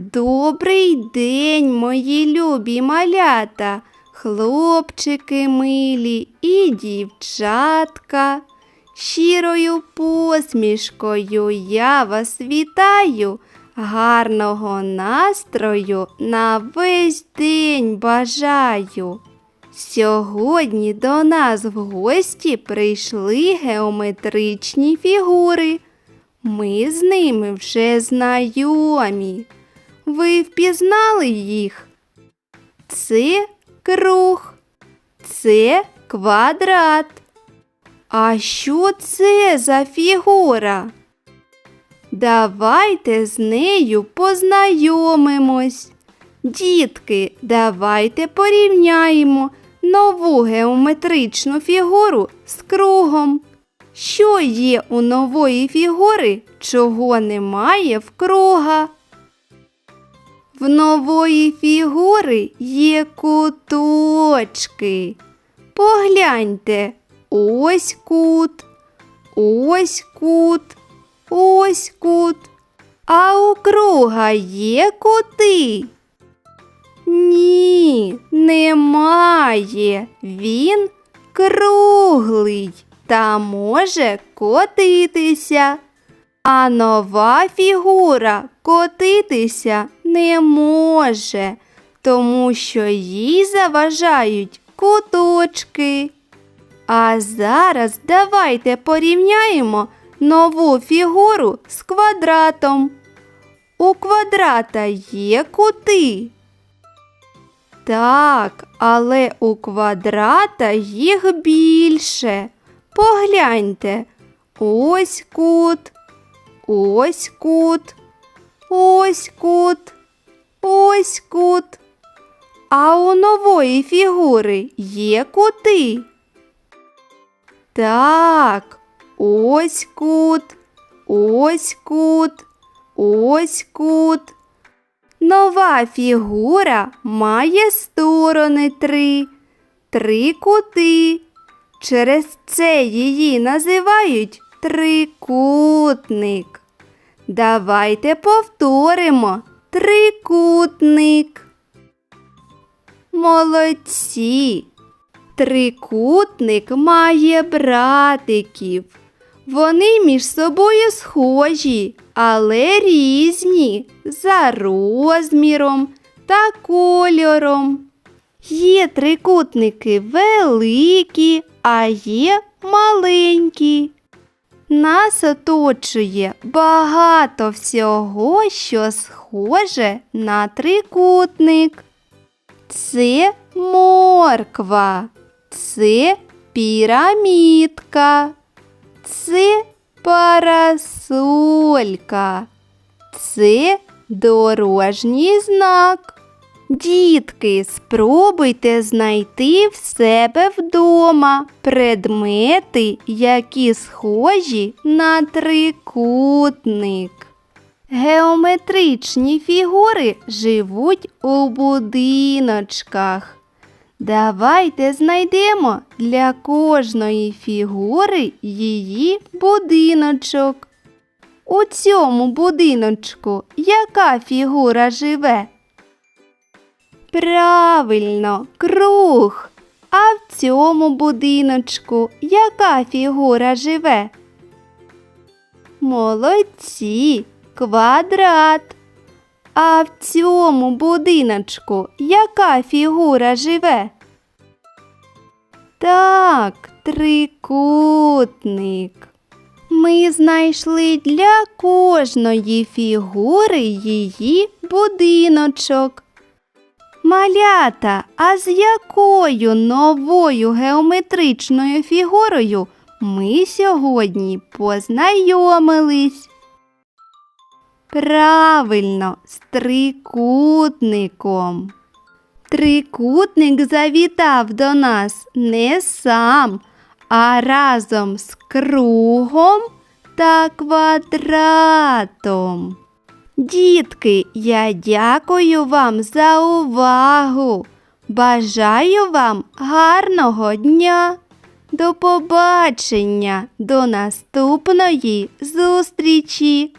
Добрий день, мої любі малята, хлопчики милі і дівчатка. Щирою посмішкою я вас вітаю, гарного настрою на весь день бажаю. Сьогодні до нас в гості прийшли геометричні фігури. Ми з ними вже знайомі. Ви впізнали їх? Це круг, це квадрат. А що це за фігура? Давайте з нею познайомимось. Дітки, давайте порівняємо нову геометричну фігуру з кругом. Що є у нової фігури, чого немає в круга? В нової фігури є куточки. Погляньте, ось кут, ось кут, ось кут. А у круга є кути? Ні, немає. Він круглий та може котитися. А нова фігура котитися не може, тому що їй заважають куточки. А зараз давайте порівняємо нову фігуру з квадратом. У квадрата є кути. Так, але у квадрата їх більше. Погляньте, ось кут, ось кут, ось кут, ось кут. А у нової фігури є кути. Так, ось кут, ось кут, ось кут. Нова фігура має сторони три, три кути. Через це її називають трикутник. Давайте повторимо трикутник. Молодці. Трикутник має братиків. Вони між собою схожі, але різні за розміром та кольором. Є трикутники великі, а є маленькі. Нас оточує багато всього, що схоже на трикутник. Це морква, це пірамідка, це парасолька, це дорожній знак. Дітки, спробуйте знайти в себе вдома предмети, які схожі на трикутник. Геометричні фігури живуть у будиночках. Давайте знайдемо для кожної фігури її будиночок. У цьому будиночку яка фігура живе? Правильно, круг. А в цьому будиночку яка фігура живе? Молодці, квадрат. А в цьому будиночку яка фігура живе? Так, трикутник. Ми знайшли для кожної фігури її будиночок. Малята, а з якою новою геометричною фігурою ми сьогодні познайомились? Правильно, з трикутником. Трикутник завітав до нас не сам, а разом з кругом та квадратом. Дітки, я дякую вам за увагу. Бажаю вам гарного дня. До побачення, до наступної зустрічі!